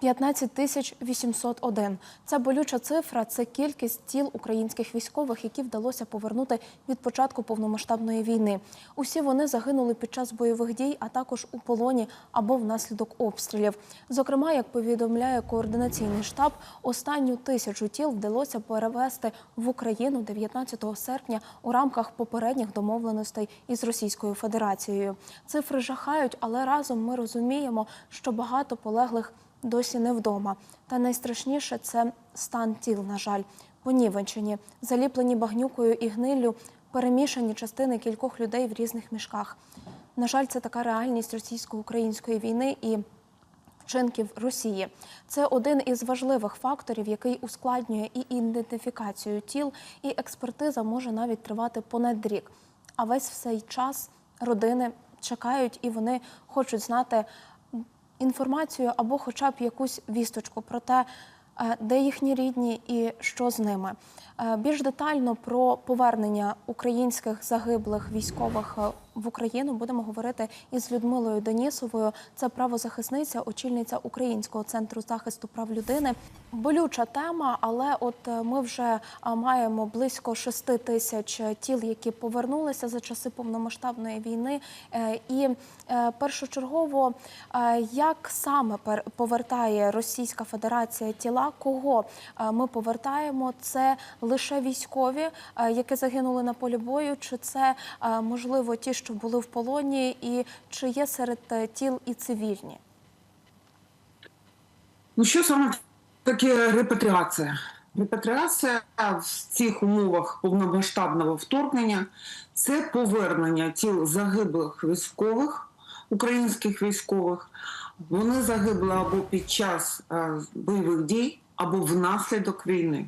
15 тисяч 801. Це болюча цифра. Це кількість тіл українських військових, які вдалося повернути від початку повномасштабної війни. Усі вони загинули під час бойових дій, а також у полоні або внаслідок обстрілів. Зокрема, як повідомляє координаційний штаб, останню тисячу тіл вдалося перевести в Україну 19 серпня у рамках попередніх домовленостей із Російською Федерацією. Цифри жахають, але разом ми розуміємо, що багато полеглих досі не вдома. Та найстрашніше це стан тіл, на жаль, понівечені, заліплені багнюкою і гниллю, перемішані частини кількох людей в різних мішках. На жаль, це така реальність російсько-української війни і вчинків Росії. Це один із важливих факторів, який ускладнює і ідентифікацію тіл, і експертиза може навіть тривати понад рік. А весь цей час родини чекають і вони хочуть знати інформацію або хоча б якусь вісточку про те, е, де їхні рідні і що з ними. Е, Більш детально про повернення українських загиблих військових е, в Україну будемо говорити із Людмилою Денісовою. Це правозахисниця, очільниця Українського центру захисту прав людини. Болюча тема, але от е, ми вже маємо близько 6 тисяч тіл, які повернулися за часи повномасштабної війни. Е, І е, першочергово, як саме повертає Російська Федерація тіла, кого ми повертаємо? Це лише військові, які загинули на полі бою, чи це можливо ті, що були в полоні, і чи є серед е, тіл і цивільні? Ну що саме таке репатріація? Репатріація в цих умовах повномасштабного вторгнення це повернення тіл загиблих військових, українських військових. Вони загибли або під час е, бойових дій, або внаслідок війни.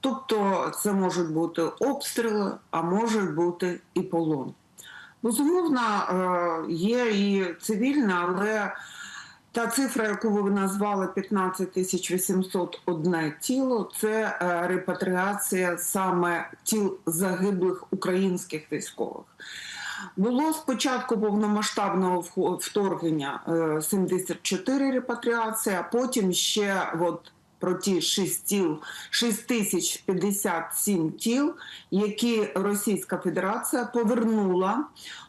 Тобто це можуть бути обстріли, а може бути і полон. Безумовно, е, є і цивільна, але та цифра, яку ви назвали 15 тисяч 801 тіло, це е, репатріація саме тіл загиблих українських військових. Було спочатку повномасштабного вторгнення е, 74 репатріації, а потім ще от про ті 6 тіл, 6057 тіл, які Російська Федерація повернула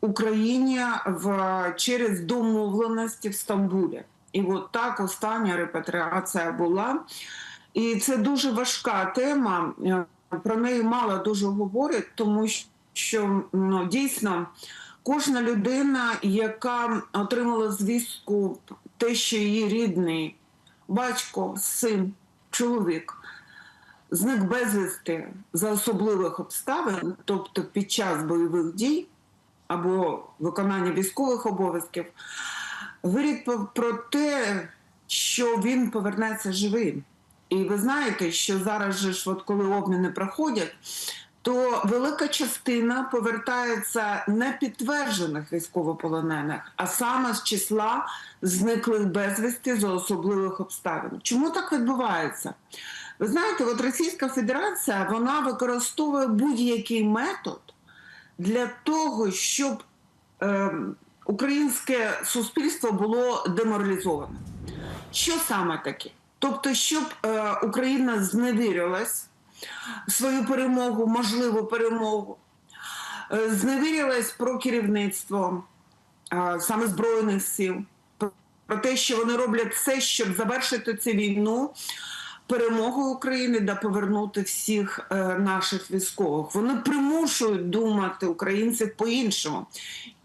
Україні в через домовленості в Стамбулі. І от так остання репатріація була. І це дуже важка тема. е, Про неї мало дуже говорять, тому що ну, дійсно кожна людина, яка отримала звістку, те, що її рідний батько, син, чоловік зник безвісти за особливих обставин, тобто під час бойових дій або виконання військових обов'язків, говорить про те, що він повернеться живим. І ви знаєте, що зараз же ж, от коли обміни проходять, то велика частина повертається не підтверджених військовополонених, а саме з числа зниклих безвісти за особливих обставин. Чому так відбувається? Ви знаєте, от Російська Федерація вона використовує будь-який метод для того, щоб е, українське суспільство було деморалізоване. Що саме таке? Тобто, щоб е, Україна зневірилась свою перемогу, можливу перемогу, е, зневірилась про керівництво е, саме Збройних сил, про- те, що вони роблять все, щоб завершити цю війну. Перемогою України да повернути всіх е, наших військових. Вони примушують думати українців по-іншому.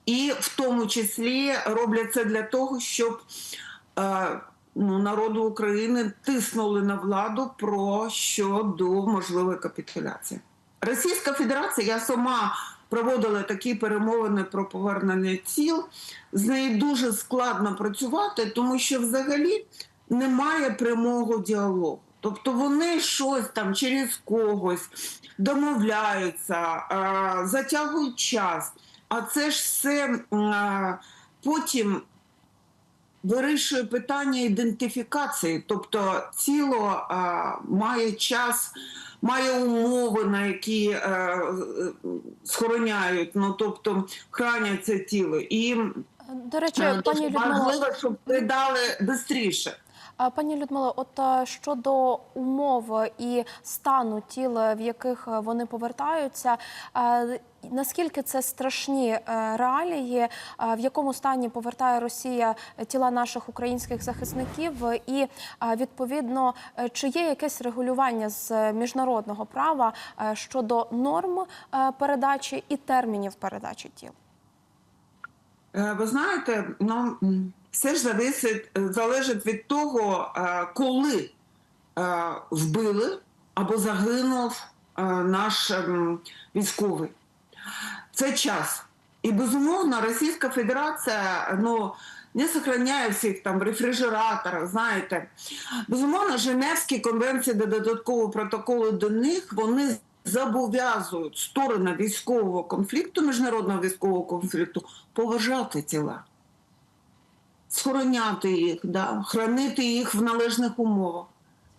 І в тому числі роблять це для того, щоб ну, народу України тиснули на владу про щодо можливої капітуляції. Російська Федерація, я сама проводила такі перемовини про повернення тіл. З нею дуже складно працювати, тому що взагалі немає прямого діалогу. Тобто вони щось там через когось домовляються, затягують час. А це ж все потім вирішує питання ідентифікації. Тобто тіло е, має час, має умови, на які е, е, схороняють, ну тобто хранять це тіло. І До речі, е, пані Людмила, щоб придали швидше. А, Пані Людмило, от щодо умов і стану тіл, в яких вони повертаються, наскільки це страшні е, реалії, е, в якому стані повертає Росія тіла наших українських захисників, і е, відповідно, е, чи є якесь регулювання з міжнародного права е, щодо норм е, передачі і термінів передачі тіл? Е, Ви знаєте, ну, все ж зависить, е, залежить від того, е, коли е, вбили або загинув е, наш військовий. Це час. І безумовно, Російська Федерація ну, не сохраняє всіх там в рефрижераторах, знаєте. Безумовно, Женевські конвенції до додаткового протоколу до них вони зобов'язують сторони військового конфлікту, міжнародного військового конфлікту, поважати тіла, схороняти їх, да, хранити їх в належних умовах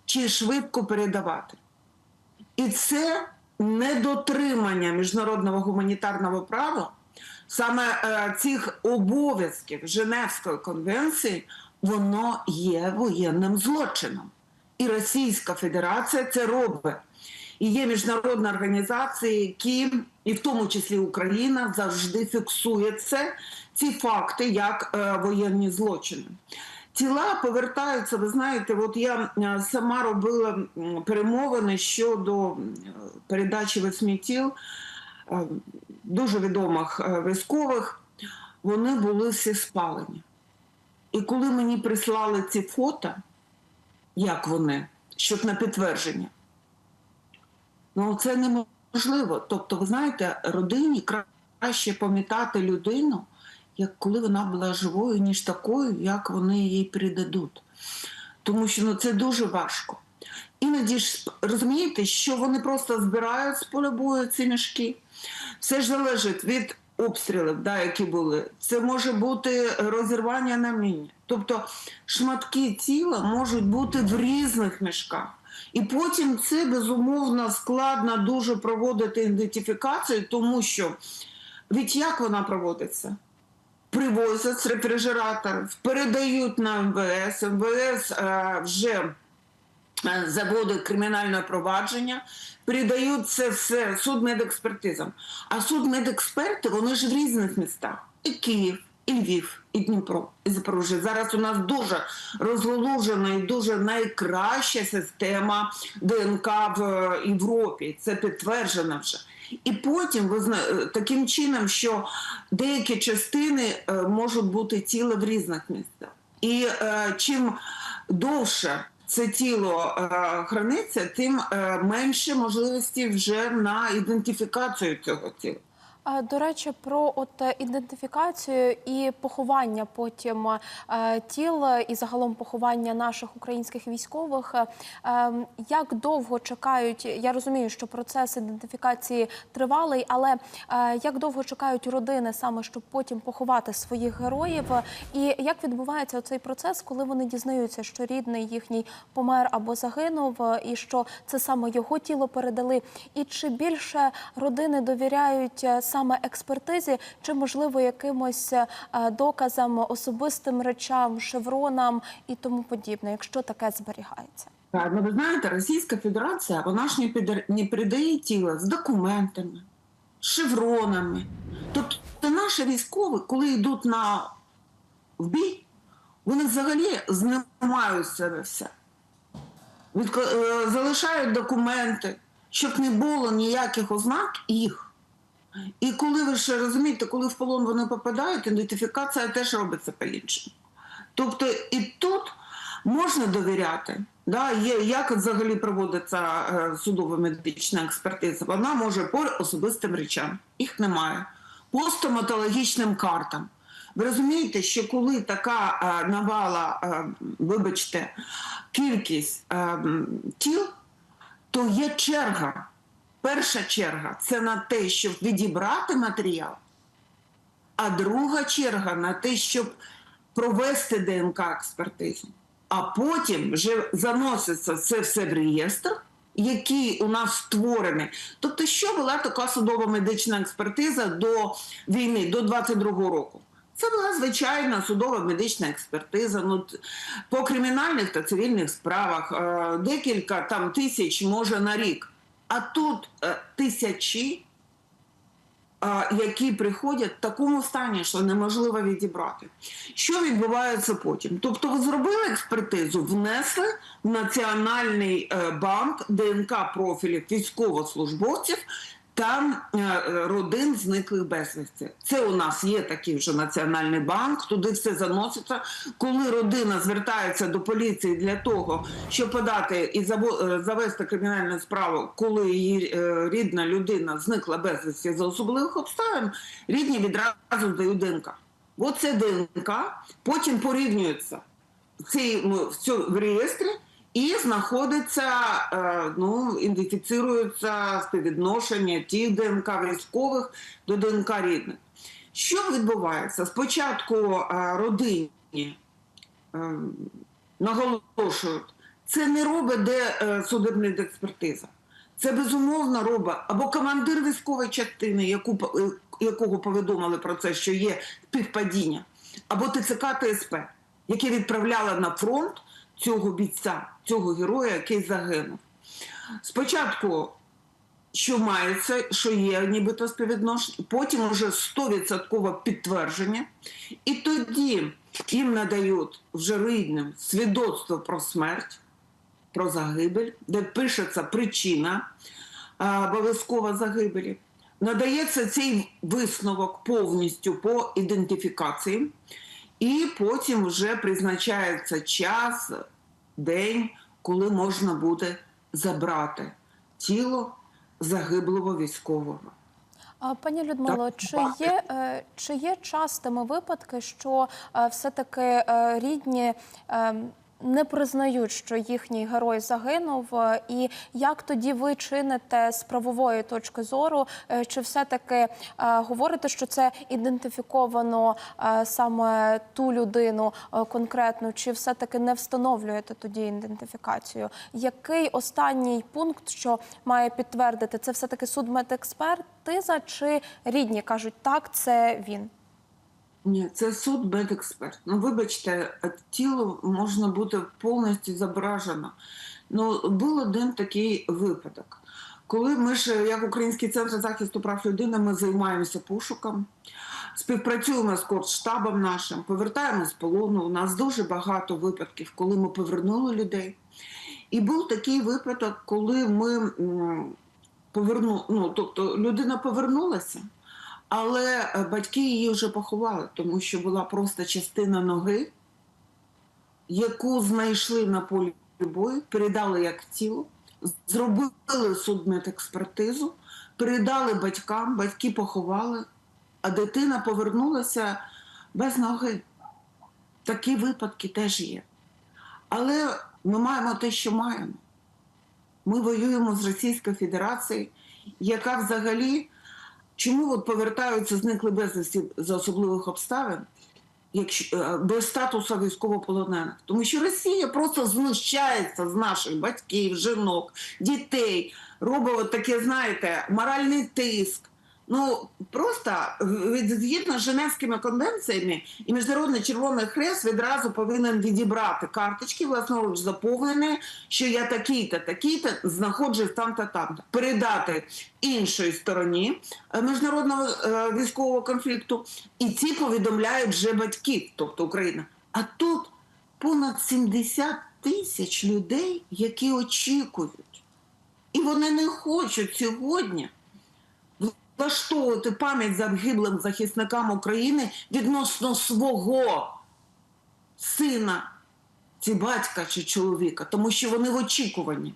чи швидко передавати. І це недотримання міжнародного гуманітарного права, саме е, цих обов'язків Женевської конвенції, воно є воєнним злочином. І Російська Федерація це робить. І є міжнародні організації, які, і в тому числі Україна, завжди фіксує це, ці факти як е, воєнні злочини. Тіла повертаються, ви знаєте, от я е, сама робила перемовини щодо передачі восьми тіл е, дуже відомих е, військових, вони були всі спалені. І коли мені прислали ці фото, як вони, щоб на підтвердження, ну це неможливо. Тобто, ви знаєте, родині краще пам'ятати людину, як коли вона була живою, ніж такою, як вони їй передадуть. Тому що ну, це дуже важко. Іноді ж розумієте, що вони просто збирають з поля бою ці мішки. Все ж залежить від обстрілів, да, які були. Це може бути розірвання на міні. Тобто шматки тіла можуть бути в різних мішках. І потім це безумовно складно дуже проводити ідентифікацію, тому що від як вона проводиться? Привозять з рефрижераторів, передають на МВС. МВС е, вже е, заводить кримінальне провадження, передають це все судмедекспертизам. А судмедексперти вони ж в різних містах: і Київ, і Львів, і Дніпро, і Запоріжжя. Зараз у нас дуже розголужена і дуже найкраща система ДНК в е, Європі. Це підтверджено вже. І потім ви зна- е, таким чином, що деякі частини е, можуть бути тіла в різних місцях. І е, чим довше це тіло е, храниться, тим менше можливості вже на ідентифікацію цього тіла. До речі, про от е, ідентифікацію і поховання потім е, тіл і загалом поховання наших українських військових. Е, ем, Як довго чекають? Я розумію, що процес ідентифікації тривалий, але як довго чекають родини саме, щоб потім поховати своїх героїв? І як відбувається цей процес, коли вони дізнаються, що рідний їхній помер або загинув, і що це саме його тіло передали? І чи більше родини довіряють саме експертизі, чи можливо якимось е, доказам, особистим речам, шевронам і тому подібне, якщо таке зберігається? Ну ви знаєте, Російська Федерація вона ж не, піде- не передає тіло з документами, шевронами. Тобто наші військові, коли йдуть на в бій, вони взагалі знімають себе все. Відко- е, залишають документи, щоб не було ніяких ознак їх. І коли ви ще розумієте, коли в полон вони попадають, ідентифікація теж робиться по-іншому. Тобто і тут можна довіряти. Да, є, як взагалі проводиться е, судова медична експертиза? Вона може по особистим речам, їх немає, по стоматологічним картам. Ви розумієте, що коли така е, навала, е, вибачте, кількість е, тіл, то є черга. Перша черга це на те, щоб відібрати матеріал, а друга черга на те, щоб провести ДНК-експертизу. А потім вже заноситься це все в реєстр, який у нас створений. Тобто, що була така судова медична експертиза до війни, до 22-го року? Це була звичайна судова медична експертиза. Ну, по кримінальних та цивільних справах е, декілька там тисяч може на рік. А тут е, тисячі, е, які приходять в такому стані, що неможливо відібрати. Що відбувається потім? Тобто, ви зробили експертизу, внесли в Національний е, банк ДНК профілів військовослужбовців та е, родин зниклих безвісти. Це у нас є такий вже національний банк, туди все заноситься. Коли родина звертається до поліції для того, щоб подати і е, завести кримінальну справу, коли її е, рідна людина зникла безвісті за особливих обставин, рідні відразу здають ДНК. Оце ДНК, потім порівнюється ну, в цьому в реєстрі і знаходиться, е, ну, ідентифіцирується співвідношення тих ДНК військових до ДНК рідних. Що відбувається? Спочатку е, родині е, наголошують, це не робить де судебна експертиза. Це безумовно робить або командир військової частини, яку, якого повідомили про це, що є співпадіння, або ТЦК ТСП, яке відправляло на фронт цього бійця, цього героя, який загинув. Спочатку, що мається, що є нібито співвідношення, потім вже 100% підтвердження, і тоді їм надають вже рідним свідоцтво про смерть, про загибель, де пишеться причина а, обов'язкова загибелі. Надається цей висновок повністю по ідентифікації, і потім вже призначається час, день, коли можна буде забрати тіло загиблого військового. Пані Людмило, чи є, е, чи є частими випадки, що е, все-таки е, рідні е, не признають, що їхній герой загинув? Е, І як тоді ви чините з правової точки зору? Е, Чи все-таки е, говорите, що це ідентифіковано саме ту людину конкретну, чи все-таки не встановлюєте тоді ідентифікацію? Який останній пункт, що має підтвердити, це все-таки судмедекспертиза, чи рідні кажуть, так, це він? Ні, це суд медексперт. Ну, вибачте, тіло можна бути повністю зображено. Ну, був один такий випадок. Коли ми ж, як Український центр захисту прав людини, ми займаємося пошуком, співпрацюємо з кордштабом нашим, повертаємо з полону. У нас дуже багато випадків, коли ми повернули людей. І був такий випадок, коли ми м, поверну, ну, тобто людина повернулася, але е, батьки її вже поховали, тому що була просто частина ноги, яку знайшли на полі бою, передали як тіло, зробили судмедекспертизу, передали батькам, батьки поховали, а дитина повернулася без ноги. Такі випадки теж є. Але ми маємо те, що маємо. Ми воюємо з Російською Федерацією, яка взагалі чому от повертаються зникли безвісті за особливих обставин, якщо е, без статусу військовополонених? Тому що Росія просто знущається з наших батьків, жінок, дітей, робить таке, знаєте, моральний тиск. Ну просто від- згідно з Женевськими конвенціями і Міжнародний Червоний Хрест відразу повинен відібрати карточки власноруч заповнені, що я такий-то, такий-то знаходжусь там-то, там-то. Передати іншій стороні е, міжнародного е, військового конфлікту, і ці повідомляють вже батьків, тобто Україна. А тут понад 70 тисяч людей, які очікують. І вони не хочуть сьогодні влаштовувати пам'ять загиблим захисникам України відносно свого сина, чи батька чи чоловіка, тому що вони в очікуванні.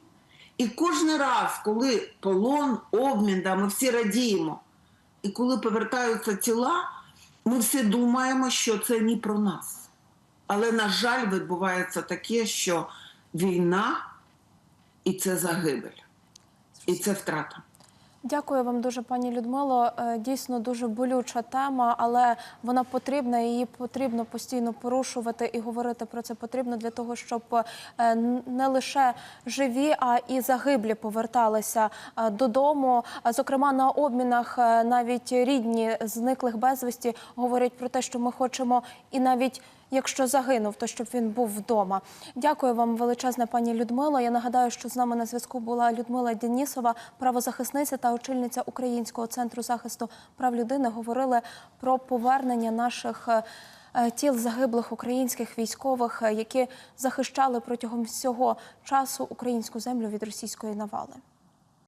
І кожен раз, коли полон, обмін, да, ми всі радіємо. І коли повертаються тіла, ми всі думаємо, що це не про нас. Але, на жаль, відбувається таке, що війна і це загибель, і це втрата. Дякую вам дуже, пані Людмило. Е, Дійсно дуже болюча тема, але вона потрібна. Її потрібно постійно порушувати і говорити про це потрібно для того, щоб е, не лише живі, а і загиблі поверталися е, додому. Зокрема, на обмінах навіть рідні зниклих безвісті говорять про те, що ми хочемо і навіть. Якщо загинув, то щоб він був вдома. Дякую вам величезне, пані Людмило. Я нагадаю, що з нами на зв'язку була Людмила Денісова, правозахисниця та очільниця Українського центру захисту прав людини. Говорили про повернення наших е, тіл загиблих українських військових, е, які захищали протягом всього часу українську землю від російської навали.